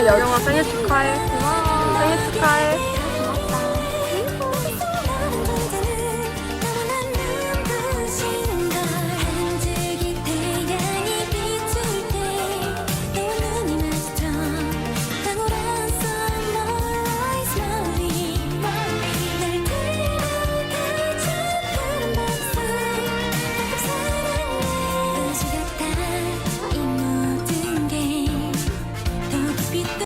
여영아 생일 축하해. 고마워. 생일 축하해.